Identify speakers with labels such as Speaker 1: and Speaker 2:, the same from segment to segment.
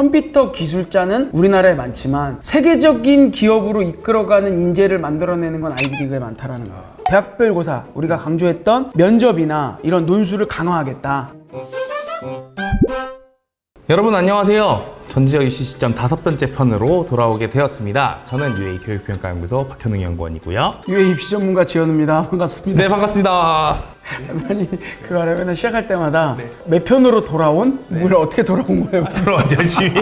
Speaker 1: 컴퓨터 기술자는 우리나라에 많지만 세계적인 기업으로 이끌어가는 인재를 만들어내는 건 아이비리그에 많다라는 거예요. 대학별 고사 우리가 강조했던 면접이나 이런 논술을 강화하겠다.
Speaker 2: 여러분 안녕하세요. 전지적 이슈 시점 다섯 번째 편으로 돌아오게 되었습니다. 저는 UA 교육평가연구소 박현웅 연구원이고요.
Speaker 1: UA 입시 전문가 지현우입니다. 반갑습니다.
Speaker 2: 네 반갑습니다.
Speaker 1: 아니 그거 알아요? 맨날 시작할 때마다 몇 편으로 돌아온? 뭘 어떻게 돌아온 거예요?
Speaker 2: 들어와죠 열심히.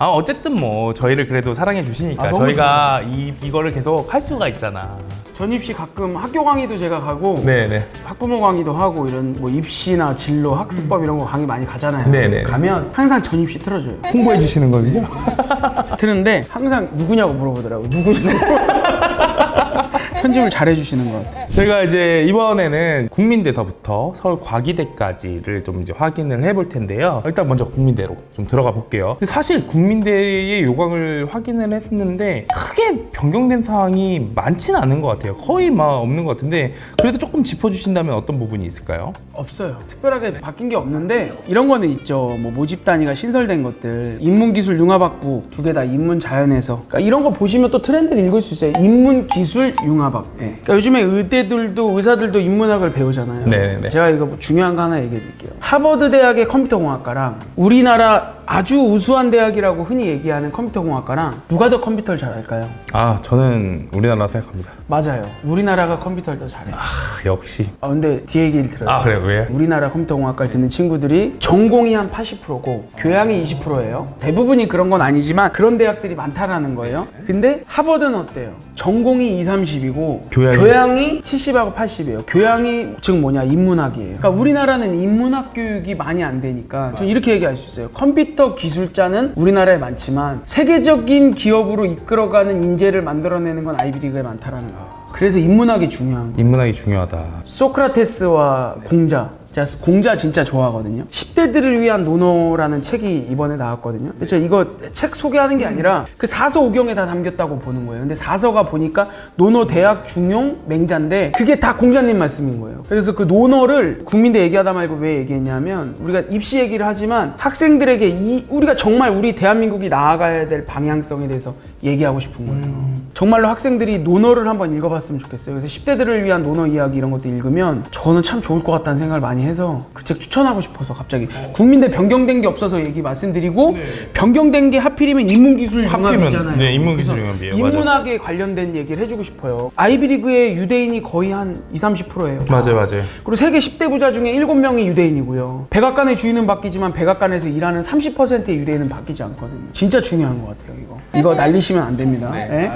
Speaker 2: 아 어쨌든 뭐 저희를 그래도 사랑해 주시니까
Speaker 1: 아, 너무
Speaker 2: 저희가 이 이거를 계속 할 수가 있잖아.
Speaker 1: 전 입시 가끔 학교 강의도 제가 가고
Speaker 2: 네네.
Speaker 1: 학부모 강의도 하고 이런 뭐 입시나 진로 학습법 이런 거 강의 많이 가잖아요.
Speaker 2: 네네.
Speaker 1: 가면 항상 전 입시 틀어줘요.
Speaker 2: 홍보해 주시는 거죠?
Speaker 1: 트는데 항상 누구냐고 물어보더라고. 누구냐고. 편집을 잘 해주시는 것 같아요.
Speaker 2: 저희가 이제 이번에는 국민대서부터 서울 과기대까지를 좀 이제 확인을 해볼 텐데요. 일단 먼저 국민대로 좀 들어가 볼게요. 근데 사실 국민대의 요강을 확인을 했는데 크게 변경된 사항이 많지는 않은 것 같아요. 거의 막 없는 것 같은데 그래도 조금 짚어주신다면 어떤 부분이 있을까요?
Speaker 1: 없어요. 특별하게 바뀐 게 없는데 이런 거는 있죠. 뭐 모집 단위가 신설된 것들, 인문기술 융합학부 두 개 다 인문자연에서 그러니까 이런 거 보시면 또 트렌드를 읽을 수 있어요. 인문기술 융합 학. 예. 그러니까 요즘에 의대들도 의사들도 인문학을 배우잖아요.
Speaker 2: 네네네.
Speaker 1: 제가 이거 뭐 중요한 거 하나 얘기해 드릴게요. 하버드 대학의 컴퓨터공학과랑 우리나라 아주 우수한 대학이라고 흔히 얘기하는 컴퓨터공학과랑 누가 더 컴퓨터를 잘할까요?
Speaker 2: 아 저는 우리나라 생각합니다.
Speaker 1: 맞아요. 우리나라가 컴퓨터를 더 잘해요.
Speaker 2: 아 역시.
Speaker 1: 아 근데 뒤에 얘기를 들어요.
Speaker 2: 아 그래요 왜?
Speaker 1: 우리나라 컴퓨터공학과를 듣는 친구들이 전공이 한 80%고 교양이 20%예요. 대부분이 그런 건 아니지만 그런 대학들이 많다라는 거예요. 근데 하버드는 어때요? 전공이 2, 30이고
Speaker 2: 교양이-
Speaker 1: 70하고 80이에요. 교양이 즉 뭐냐 인문학이에요. 그러니까 우리나라는 인문학 교육이 많이 안 되니까 좀 이렇게 얘기할 수 있어요. 컴퓨터 기술자는 우리나라에 많지만 세계적인 기업으로 이끌어가는 인재를 만들어내는 건 아이비리그에 많다라는 거예요. 그래서 인문학이 중요한 거예요.
Speaker 2: 인문학이 중요하다.
Speaker 1: 소크라테스와 공자. 제가 공자 진짜 좋아하거든요. 10대들을 위한 논어라는 책이 이번에 나왔거든요. 근데 제가 이거 책 소개하는 게 아니라 그 사서 오경에 다 담겼다고 보는 거예요. 근데 사서가 보니까 논어 대학 중용 맹자인데 그게 다 공자님 말씀인 거예요. 그래서 그 논어를 국민대 얘기하다 말고 왜 얘기했냐면 우리가 입시 얘기를 하지만 학생들에게 이 우리가 정말 우리 대한민국이 나아가야 될 방향성에 대해서 얘기하고 싶은 거예요. 정말로 학생들이 논어를 한번 읽어봤으면 좋겠어요. 그래서 10대들을 위한 논어 이야기 이런 것도 읽으면 저는 참 좋을 것 같다는 생각을 많이 해서 그 책 추천하고 싶어서 갑자기 국민대 변경된 게 없어서 얘기 말씀드리고 변경된 게 하필이면 인문기술
Speaker 2: 하필이면,
Speaker 1: 융합이잖아요.
Speaker 2: 네, 인문기술
Speaker 1: 그래서
Speaker 2: 융합이에요. 맞아요.
Speaker 1: 인문학에 관련된 얘기를 해주고 싶어요. 아이비리그의 유대인이 거의 한 2, 30%예요.
Speaker 2: 맞아요 맞아요.
Speaker 1: 그리고 세계 10대 부자 중에 7명이 유대인이고요. 백악관의 주인은 바뀌지만 백악관에서 일하는 30%의 유대인은 바뀌지 않거든요. 진짜 중요한 것 같아요, 이거. 이거 날리시면 안 됩니다. 예?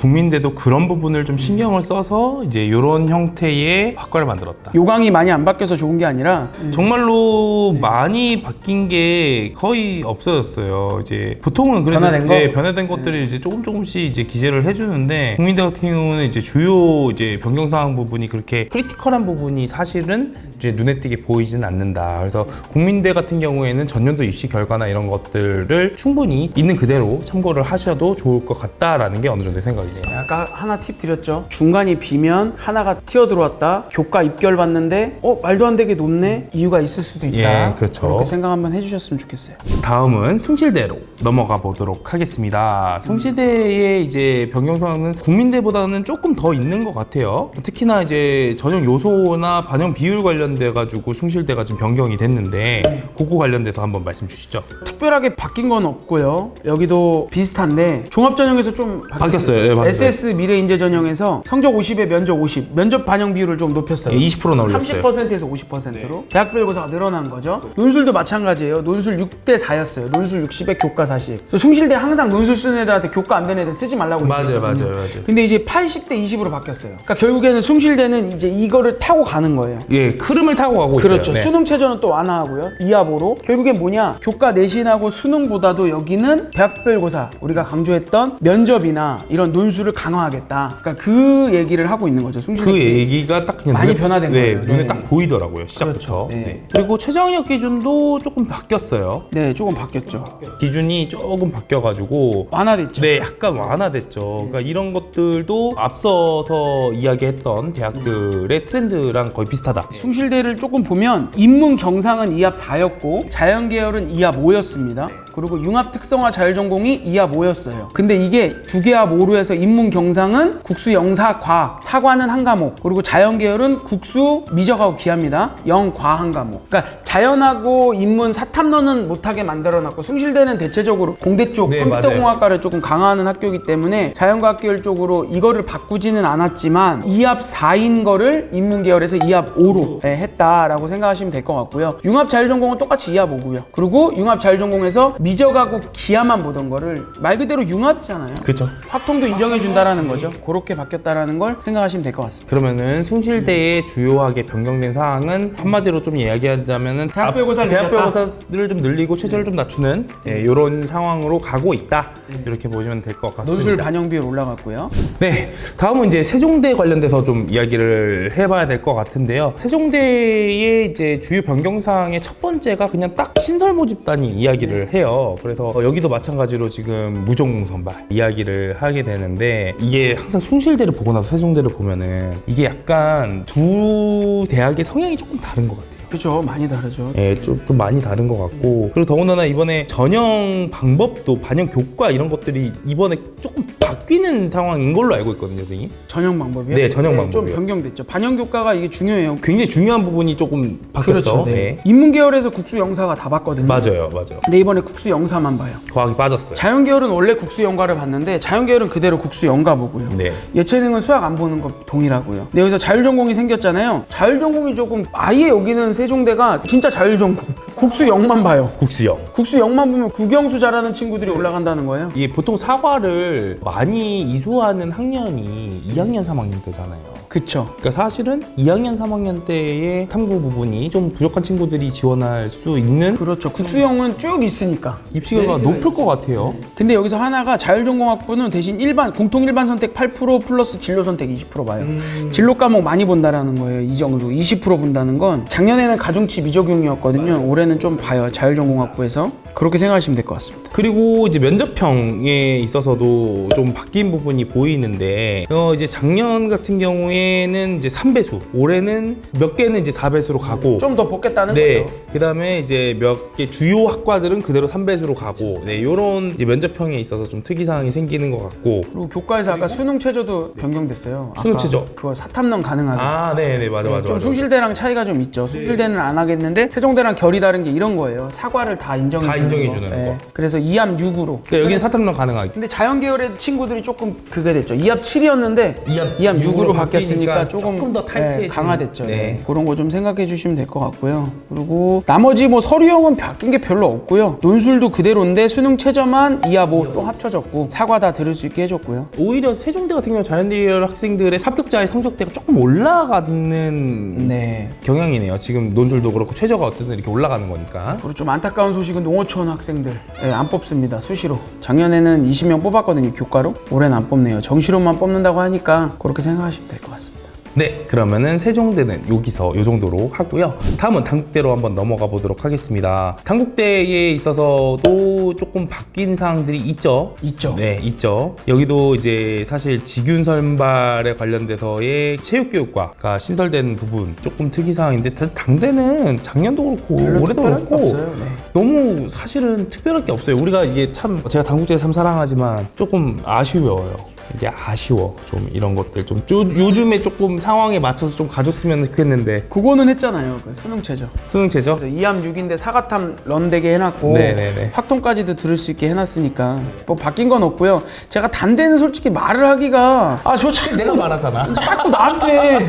Speaker 2: 국민대도 그런 부분을 좀 신경을 써서 이제 이런 형태의 학과를 만들었다.
Speaker 1: 요강이 많이 안 바뀌어서 좋은 게 아니라
Speaker 2: 정말로 많이 바뀐 게 거의 없어졌어요. 이제 보통은 그래도
Speaker 1: 변화된 거?
Speaker 2: 네, 변화된 것들을 이제 조금 조금씩 이제 기재를 해주는데 국민대 같은 경우는 이제 주요 이제 변경 사항 부분이 그렇게 크리티컬한 부분이 사실은 이제 눈에 띄게 보이지는 않는다. 그래서 국민대 같은 경우에는 전년도 입시 결과나 이런 것들을 충분히 있는 그대로 참고를 하셔도 좋을 것 같다라는 게 어느 정도 생각이 돼요.
Speaker 1: 아까 하나 팁 드렸죠. 중간이 비면 하나가 튀어 들어왔다. 교과 입결 받는데 어 말도 안 되게 높네. 이유가 있을 수도 있다.
Speaker 2: 예, 그렇죠.
Speaker 1: 그렇게 생각 한번 해주셨으면 좋겠어요.
Speaker 2: 다음은 숭실대로 넘어가 보도록 하겠습니다. 숭실대의 이제 변경사항은 국민대보다는 조금 더 있는 것 같아요. 특히나 이제 전형 요소나 반영 비율 관련돼 가지고 숭실대가 지금 변경이 됐는데 그거 관련돼서 한번 말씀 주시죠.
Speaker 1: 특별하게 바뀐 건 없고요. 여기도 비슷한데 종합 전형에서 좀
Speaker 2: 바뀌었어요. 예,
Speaker 1: SS 미래 인재 전형에서 성적 50에 면접 50, 면접 반영 비율을 좀 높였어요.
Speaker 2: 예, 20%나 올렸어요.
Speaker 1: 30%에서 50%로 대학별 고사가 늘어난 거죠. 논술도 마찬가지예요. 논술 6대 4였어요. 논술 60에 교과 40. 그래서 숭실대 항상 논술 쓰는 애들한테 교과 안 되는 애들 쓰지 말라고
Speaker 2: 맞아요,
Speaker 1: 얘기했거든요.
Speaker 2: 맞아요, 맞아요.
Speaker 1: 근데 이제 80대 20으로 바뀌었어요. 그러니까 결국에는 숭실대는 이제 이거를 타고 가는 거예요.
Speaker 2: 예, 흐름을 타고 가고 있어요.
Speaker 1: 그렇죠.
Speaker 2: 네.
Speaker 1: 수능 최저는 또 완화하고요. 이하보로 결국엔 뭐냐? 교과 내신하고 수능보다도 여기는 대학별 고사 우리가 강조했던 면접이나 이런 논술 을 강화하겠다. 그러니까 그 얘기를 하고 있는 거죠. 숭실대.
Speaker 2: 그 얘기가 딱 그냥
Speaker 1: 많이
Speaker 2: 눈에,
Speaker 1: 변화된
Speaker 2: 네,
Speaker 1: 거예요.
Speaker 2: 눈에
Speaker 1: 네.
Speaker 2: 딱 보이더라고요. 시작부터.
Speaker 1: 그렇죠. 네.
Speaker 2: 네. 그리고 최저학력 기준도 조금 바뀌었어요.
Speaker 1: 네, 조금 바뀌었죠.
Speaker 2: 기준이 조금 바뀌어가지고
Speaker 1: 완화됐죠.
Speaker 2: 네, 약간 완화됐죠. 그러니까 이런 것들도 앞서서 이야기했던 대학들의 트렌드랑 거의 비슷하다.
Speaker 1: 숭실대를 조금 보면 인문 경상은 2합 4였고 자연 계열은 2합 5였습니다. 그리고 융합 특성화 자율전공이 2합 5였어요. 근데 이게 두 개합 5로 해서 인문 경상은 국수 영사 과, 타과는 한 과목, 그리고 자연 계열은 국수 미적하고 기합니다. 영과 한 과목. 그러니까 자연하고 인문 사탐론은 못하게 만들어놨고 숭실대는 대체적으로 공대 쪽
Speaker 2: 네,
Speaker 1: 컴퓨터공학과를 조금 강화하는 학교이기 때문에 자연과학 계열 쪽으로 이거를 바꾸지는 않았지만 2합 4인 거를 인문 계열에서 2합 5로 했다라고 생각하시면 될 것 같고요. 융합 자율전공은 똑같이 2합 5고요. 그리고 융합 자율전공에서 미적하고 기하만 보던 거를 말 그대로 융합이잖아요.
Speaker 2: 그렇죠.
Speaker 1: 확통도 인정해 준다라는 거죠. 그렇게 바뀌었다라는 걸 생각하시면 될 것 같습니다.
Speaker 2: 그러면은 숭실대의 주요하게 변경된 사항은 한마디로 좀 이야기하자면 은
Speaker 1: 대학별고사를
Speaker 2: 앞-
Speaker 1: 늘렸다.
Speaker 2: 대학별고사를 좀 늘리고 최저를 좀 낮추는 예, 이런 상황으로 가고 있다 이렇게 보시면 될 것 같습니다.
Speaker 1: 논술 반영 비율 올라갔고요.
Speaker 2: 네, 다음은 이제 세종대 관련돼서 좀 이야기를 해봐야 될 것 같은데요. 세종대의 이제 주요 변경 사항의 첫 번째가 그냥 딱 신설 모집단이 이야기를 해요. 그래서 어, 여기도 마찬가지로 지금 무종 선발 이야기를 하게 되는데 이게 항상 숭실대를 보고 나서 세종대를 보면은 이게 약간 두 대학의 성향이 조금 다른 것 같아요.
Speaker 1: 그렇죠. 많이 다르죠.
Speaker 2: 예, 좀, 좀 많이 다른 것 같고 그리고 더군다나 이번에 전형 방법도 반영 교과 이런 것들이 이번에 조금 바뀌는 상황인 걸로 알고 있거든요, 선생님.
Speaker 1: 전형 방법이요?
Speaker 2: 네, 전형
Speaker 1: 좀
Speaker 2: 방법이요.
Speaker 1: 변경됐죠. 반영 교과가 이게 중요해요.
Speaker 2: 굉장히 중요한 부분이 조금 바뀌었어.
Speaker 1: 그렇죠. 네. 인문 계열에서 국수 영사가 다 봤거든요.
Speaker 2: 맞아요, 맞아요.
Speaker 1: 근데 이번에 국수 영사만 봐요.
Speaker 2: 과학이 빠졌어요.
Speaker 1: 자연 계열은 원래 국수 영과를 봤는데 자연 계열은 그대로 국수 영과 보고요.
Speaker 2: 네.
Speaker 1: 예체능은 수학 안 보는 거 동일하고요. 근데 여기서 자율 전공이 생겼잖아요. 자율 전공이 조금 아예 여기는 세종대가 진짜 자율전공 국수 영만 봐요.
Speaker 2: 국수형.
Speaker 1: 국수 영만 보면 국영수 잘하는 친구들이 올라간다는 거예요.
Speaker 2: 이게 보통 사과를 많이 이수하는 학년이 2학년, 3학년 때잖아요.
Speaker 1: 그쵸.
Speaker 2: 그러니까 사실은 2학년, 3학년 때의 탐구 부분이 좀 부족한 친구들이 지원할 수 있는
Speaker 1: 그렇죠. 국수영은 쭉 있으니까.
Speaker 2: 입시가 높을 것 같아요.
Speaker 1: 근데 여기서 하나가 자율전공학부는 대신 일반 공통 일반 선택 8% 플러스 진로 선택 20% 봐요. 진로 과목 많이 본다라는 거예요. 이 정도 20% 본다는 건 작년에는 가중치 미적용이었거든요. 올해는 좀 봐요. 자율전공학부에서 그렇게 생각하시면 될 것 같습니다.
Speaker 2: 그리고 이제 면접형에 있어서도 좀 바뀐 부분이 보이는데 어 이제 작년 같은 경우에 는 이제 3배수 올해는 몇 개는 이제 4배수로 가고
Speaker 1: 좀 더 뽑겠다는
Speaker 2: 네.
Speaker 1: 거죠.
Speaker 2: 그다음에 이제 몇 개 주요 학과들은 그대로 3배수로 가고 네, 요런 이제 면접형에 있어서 좀 특이 사항이 생기는 것 같고
Speaker 1: 그리고 교과에서 아까 수능 최저도 변경됐어요.
Speaker 2: 수능 최저.
Speaker 1: 그거 사탐론 가능하게.
Speaker 2: 아, 네, 네, 맞아 맞아.
Speaker 1: 좀
Speaker 2: 맞아.
Speaker 1: 숭실대랑 차이가 좀 있죠. 숭실대는 안 하겠는데 세종대랑 결이 다른 게 이런 거예요. 사과를 다 인정해
Speaker 2: 다
Speaker 1: 주는
Speaker 2: 인정해
Speaker 1: 거.
Speaker 2: 주는 거.
Speaker 1: 그래서 2합 6으로.
Speaker 2: 그러니까 여기는 사탐론 가능하게.
Speaker 1: 근데 자연 계열의 친구들이 조금 그게 됐죠. 2합 7이었는데
Speaker 2: 2합
Speaker 1: 2합 6으로 바뀌었으니까
Speaker 2: 바뀌니까
Speaker 1: 조금,
Speaker 2: 조금 더 타이트해지는.
Speaker 1: 네, 강화됐죠.
Speaker 2: 네.
Speaker 1: 네. 그런 거 좀 생각해 주시면 될 것 같고요. 그리고 나머지 뭐 서류형은 바뀐 게 별로 없고요. 논술도 그대로인데 수능 최저만 2합 5또 합쳐졌고 사과 다 들을 수 있게 해줬고요.
Speaker 2: 오히려 세종대 같은 경우 자연계열 학생들의 합격자의 성적대가 조금 올라가는
Speaker 1: 네.
Speaker 2: 경향이네요. 지금 논술도 그렇고 최저가 어쨌든 이렇게 올라가는 거니까.
Speaker 1: 그리고 좀 안타까운 소식은 농어촌 학생들 예, 안 뽑습니다 수시로 작년에는 20명 뽑았거든요 교과로 올해는 안 뽑네요 정시로만 뽑는다고 하니까 그렇게 생각하시면 될 것 같습니다
Speaker 2: 네, 그러면은 세종대는 여기서 요 정도로 하고요. 다음은 단국대로 한번 넘어가 보도록 하겠습니다. 단국대에 있어서도 조금 바뀐 사항들이 있죠.
Speaker 1: 있죠.
Speaker 2: 네, 있죠. 여기도 이제 사실 지균 선발에 관련돼서의 체육교육과가 신설된 부분 조금 특이 사항인데 다- 당대는 작년도 그렇고 올해도 그렇고
Speaker 1: 네.
Speaker 2: 너무 사실은 특별할 게 없어요. 우리가 이게 참 제가 당국제 참 사랑하지만 조금 아쉬워요. 이게 아쉬워. 좀 이런 것들 좀 요, 요즘에 조금 상황에 맞춰서 좀 가졌으면 좋겠는데
Speaker 1: 그거는 했잖아요 그 수능 최저
Speaker 2: 수능체죠?
Speaker 1: 그래서 2함 6인데 사과탐 런 되게 해놨고
Speaker 2: 네네네.
Speaker 1: 확통까지도 들을 수 있게 해놨으니까 뭐 바뀐 건 없고요 제가 단대는 솔직히 말을 하기가 아저 자꾸
Speaker 2: 내가 말하잖아.
Speaker 1: 자꾸 나한테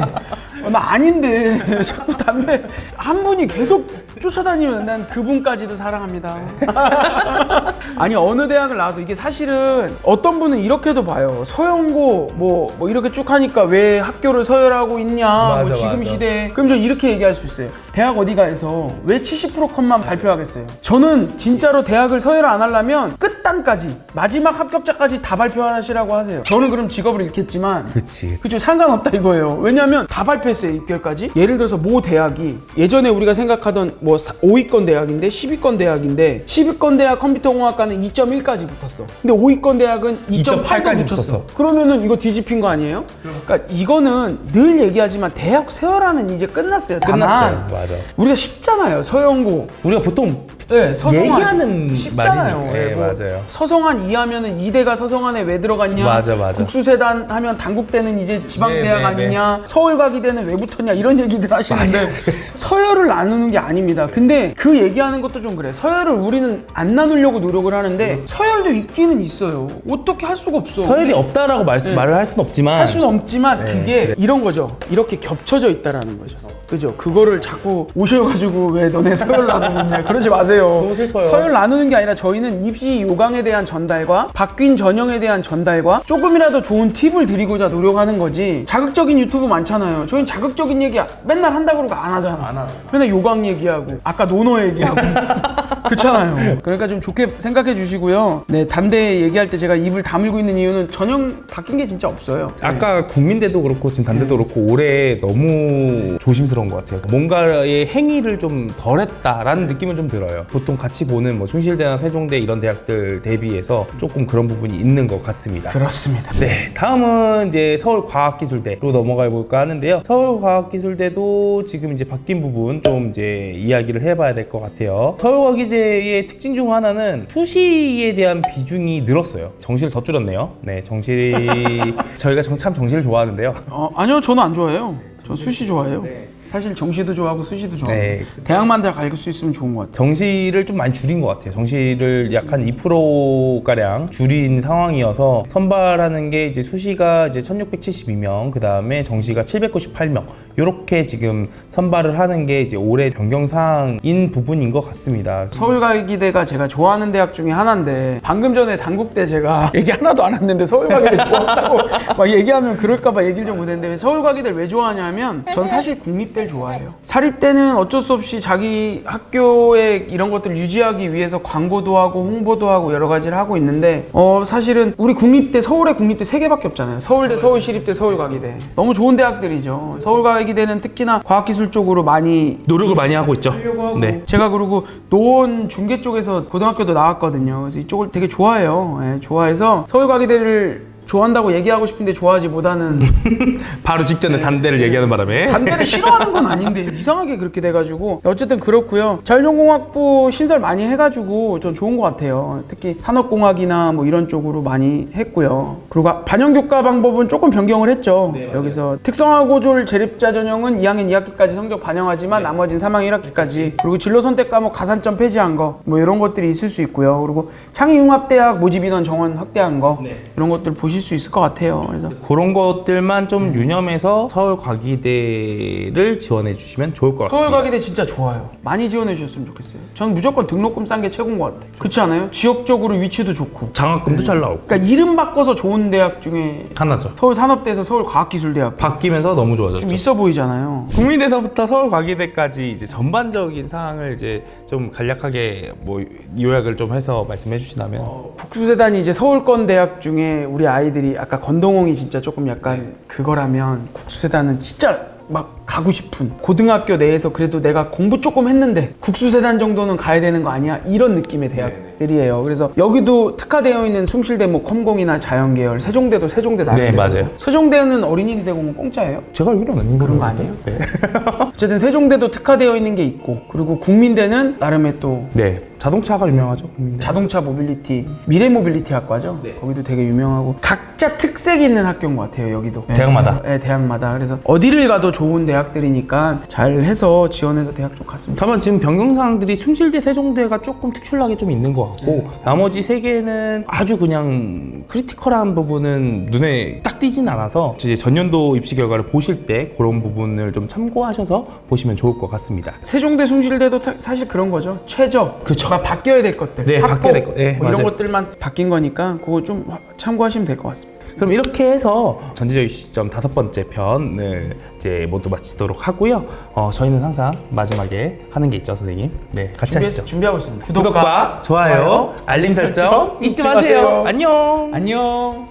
Speaker 1: 어, 나 아닌데 자꾸 담배 한 분이 계속 쫓아다니면 난 그분까지도 사랑합니다. 아니 어느 대학을 나와서 이게 사실은 어떤 분은 이렇게도 봐요. 서영고 뭐, 뭐 이렇게 쭉 하니까 왜 학교를 서열하고 있냐.
Speaker 2: 맞아,
Speaker 1: 뭐 지금
Speaker 2: 맞아.
Speaker 1: 시대에 그럼 저 이렇게 얘기할 수 있어요. 대학 어디가에서 왜 70% 컷만 발표하겠어요. 저는 진짜로 대학을 서열 안 하려면 끝단까지 마지막 합격자까지 다 발표하시라고 하세요. 저는 그럼 직업을 잃겠지만
Speaker 2: 그치.
Speaker 1: 그죠 상관없다 이거예요 왜냐하면 다 발표했어요 입결까지 예를 들어서 모 대학이 예전에 우리가 생각하던 뭐 5위권 대학인데 10위권 대학인데 10위권 대학 컴퓨터공학과는 2.1까지 붙었어 근데 5위권 대학은 2.8까지
Speaker 2: 2.8까지
Speaker 1: 붙었어 그러면은 이거 뒤집힌 거 아니에요? 그러니까 이거는 늘 얘기하지만 대학 세열화는 이제 끝났어요 다만
Speaker 2: 끝났어요. 맞아.
Speaker 1: 우리가 쉽잖아요 서영고
Speaker 2: 우리가 보통
Speaker 1: 네, 서성한
Speaker 2: 얘기하는
Speaker 1: 쉽잖아요.
Speaker 2: 말이니까.
Speaker 1: 예,
Speaker 2: 네,
Speaker 1: 뭐
Speaker 2: 맞아요.
Speaker 1: 서성한 이하면은 이대가 서성한에 왜 들어갔냐?
Speaker 2: 맞아, 맞아.
Speaker 1: 국수세단 하면 단국대는 이제 지방대학
Speaker 2: 네, 네,
Speaker 1: 아니냐? 서울과기대는 왜 붙었냐? 이런 얘기들 하시는데 서열을 나누는 게 아닙니다. 근데 그 얘기하는 것도 좀 그래. 서열을 우리는 안 나누려고 노력을 하는데 서열도 있기는 있어요. 어떻게 할 수가 없어.
Speaker 2: 서열이 없다라고 말씀, 말을 할 수는 없지만
Speaker 1: 할 수는 없지만
Speaker 2: 네.
Speaker 1: 그게 이런 거죠. 이렇게 겹쳐져 있다라는 거죠. 그죠? 그거를 자꾸 오셔가지고 왜 너네 서열 나누느냐 그러지 마세요.
Speaker 2: 너무 슬퍼요.
Speaker 1: 서열 나누는 게 아니라 저희는 입시 요강에 대한 전달과 바뀐 전형에 대한 전달과 조금이라도 좋은 팁을 드리고자 노력하는 거지. 자극적인 유튜브 많잖아요. 저희는 자극적인 얘기 맨날 한다고 그러고 안 하잖아.
Speaker 2: 안 하죠.
Speaker 1: 맨날 요강 얘기하고 아까 노노 얘기하고 그렇잖아요. 그러니까 좀 좋게 생각해 주시고요. 네, 담대 얘기할 때 제가 입을 다물고 있는 이유는 전형 바뀐 게 진짜 없어요.
Speaker 2: 아까 국민대도 그렇고 지금 단대도 그렇고 올해 너무 조심스러운 것 같아요. 뭔가의 행위를 좀 덜했다라는 느낌은 좀 들어요. 보통 같이 보는 뭐 숭실대나 세종대 이런 대학들 대비해서 조금 그런 부분이 있는 것 같습니다.
Speaker 1: 그렇습니다.
Speaker 2: 네, 다음은 이제 서울과학기술대로 넘어가 볼까 하는데요. 서울과학기술대도 지금 이제 바뀐 부분 좀 이제 이야기를 해봐야 될 것 같아요. 서울과기 제의 특징 중 하나는 수시에 대한 비중이 늘었어요. 정시를 더 줄였네요. 네, 정시 저희가 정- 참 정시를 좋아하는데요.
Speaker 1: 어, 아니요, 저는 안 좋아해요. 저 수시 좋아해요. 사실 정시도 좋아하고 수시도 좋아해요.
Speaker 2: 네.
Speaker 1: 대학만 다 갈수 있으면 좋은 것 같아요.
Speaker 2: 정시를 좀 많이 줄인 것 같아요. 정시를 약 한 2%가량 줄인 상황이어서 선발하는 게 이제 수시가 이제 1672명, 그 다음에 정시가 798명. 이렇게 지금 선발을 하는 게 이제 올해 변경사항인 부분인 것 같습니다.
Speaker 1: 서울과기대가 제가 좋아하는 대학 중에 하나인데 방금 전에 단국대 제가 얘기 하나도 안 했는데 서울과기대 좋아한다고 막 얘기하면 그럴까봐 얘기를 좀 못했는데 왜 서울과기대를 왜 좋아하냐면 전 사실 국립대 를 좋아해요 사립대는 어쩔 수 없이 자기 학교에 이런 것들을 유지하기 위해서 광고도 하고 홍보도 하고 여러 가지를 하고 있는데 어 사실은 우리 국립대 서울에 국립대 세 개밖에 없잖아요 서울대 서울시립대 서울과기대 너무 좋은 대학들이죠 서울과기대는 특히나 과학기술 쪽으로 많이
Speaker 2: 노력을 많이 하고 있죠.
Speaker 1: 하려고 하고
Speaker 2: 네.
Speaker 1: 제가 그리고 노원 중계 쪽에서 고등학교도 나왔거든요. 그래서 이쪽을 되게 좋아해요. 예, 좋아해서 서울과기대를 좋아한다고 얘기하고 싶은데 좋아하지 못하는
Speaker 2: 바로 직전에 단대를 얘기하는 바람에
Speaker 1: 반대를 싫어하는 건 아닌데 이상하게 그렇게 돼가지고 어쨌든 그렇고요. 자율전공학부 신설 많이 해가지고 전 좋은 것 같아요. 특히 산업공학이나 뭐 이런 쪽으로 많이 했고요. 그리고 반영교과 방법은 조금 변경을 했죠. 여기서 특성화고졸 재립자 전형은 2학년 2학기까지 성적 반영하지만 나머지는 3학년 1학기까지 그리고 진로 선택 과목 가산점 폐지한 거 뭐 이런 것들이 있을 수 있고요. 그리고 창의융합대학 모집 인원 정원 확대한 거 이런 것들 보실 수 있을 것 같아요. 그래서
Speaker 2: 그런 것들만
Speaker 1: 네.
Speaker 2: 좀 유념해서 서울과기대를 지원해 주시면 좋을 것 같습니다.
Speaker 1: 서울과기대 진짜 좋아요. 많이 지원해 주셨으면 좋겠어요. 전 무조건 등록금 싼 게 최고인 것 같아요. 그렇지 않아요? 지역적으로 위치도 좋고.
Speaker 2: 장학금도 잘 나오고
Speaker 1: 그러니까 이름 바꿔서 좋은 대학 중에
Speaker 2: 하나죠.
Speaker 1: 서울 산업대에서 서울과학기술대학
Speaker 2: 바뀌면서 너무 좋아졌죠.
Speaker 1: 좀 있어 보이잖아요.
Speaker 2: 국민대서부터 서울과기대까지 이제 전반적인 사항을 이제 좀 간략하게 뭐 요약을 좀 해서 말씀해 주신다면
Speaker 1: 국수재단이 이제 서울권 대학 중에 우리 아이 들이 아까 건동홍이 진짜 조금 약간 그거라면 국수재단은 진짜 막 가고 싶은 고등학교 내에서 그래도 내가 공부 조금 했는데 국수재단 정도는 가야 되는 거 아니야 이런 느낌의 대학들이에요. 그래서 여기도 특화되어 있는 숭실대 뭐 컴공이나 자연계열 세종대도 세종대 나름
Speaker 2: 네, 맞아요.
Speaker 1: 세종대는 어린이대 공은 공짜예요.
Speaker 2: 제가 알기로는 아닌
Speaker 1: 그런
Speaker 2: 걸로
Speaker 1: 거 아니에요?
Speaker 2: 네.
Speaker 1: 어쨌든 세종대도 특화되어 있는 게 있고 그리고 국민대는 나름의 또
Speaker 2: 네. 자동차가 유명하죠. 국민대.
Speaker 1: 자동차 모빌리티 미래 모빌리티 학과죠. 거기도 되게 유명하고 각자 특색이 있는 학교인 것 같아요. 여기도
Speaker 2: 대학마다.
Speaker 1: 네, 대학마다. 그래서 어디를 가도 좋은 대학들이니까 잘 해서 지원해서 대학 좀 갔습니다.
Speaker 2: 다만 지금 변경 사항들이 숭실대, 세종대가 조금 특출나게 좀 있는 것 같고 나머지 세 개는 아주 그냥 크리티컬한 부분은 눈에 딱 띄진 않아서 이제 전년도 입시 결과를 보실 때 그런 부분을 좀 참고하셔서 보시면 좋을 것 같습니다.
Speaker 1: 세종대 숭실대도 타- 사실 그런 거죠. 최저,
Speaker 2: 그쵸.
Speaker 1: 막 바뀌어야 될 것들,
Speaker 2: 네, 바뀌어야 될 것- 네,
Speaker 1: 뭐 이런
Speaker 2: 맞아요.
Speaker 1: 것들만 바뀐 거니까 그거 좀 화- 참고하시면 될 것 같습니다.
Speaker 2: 그럼 이렇게 해서 전지적 시점 다섯 번째 편을 이제 모두 마치도록 하고요. 어, 저희는 항상 마지막에 하는 게 있죠, 선생님. 네, 같이
Speaker 1: 준비,
Speaker 2: 하시죠.
Speaker 1: 준비하고 있습니다.
Speaker 2: 구독과 좋아요, 알림 설정 잊지 마세요. 안녕.
Speaker 1: 안녕.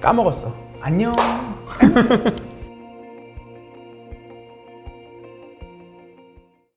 Speaker 1: 까먹었어. 안녕.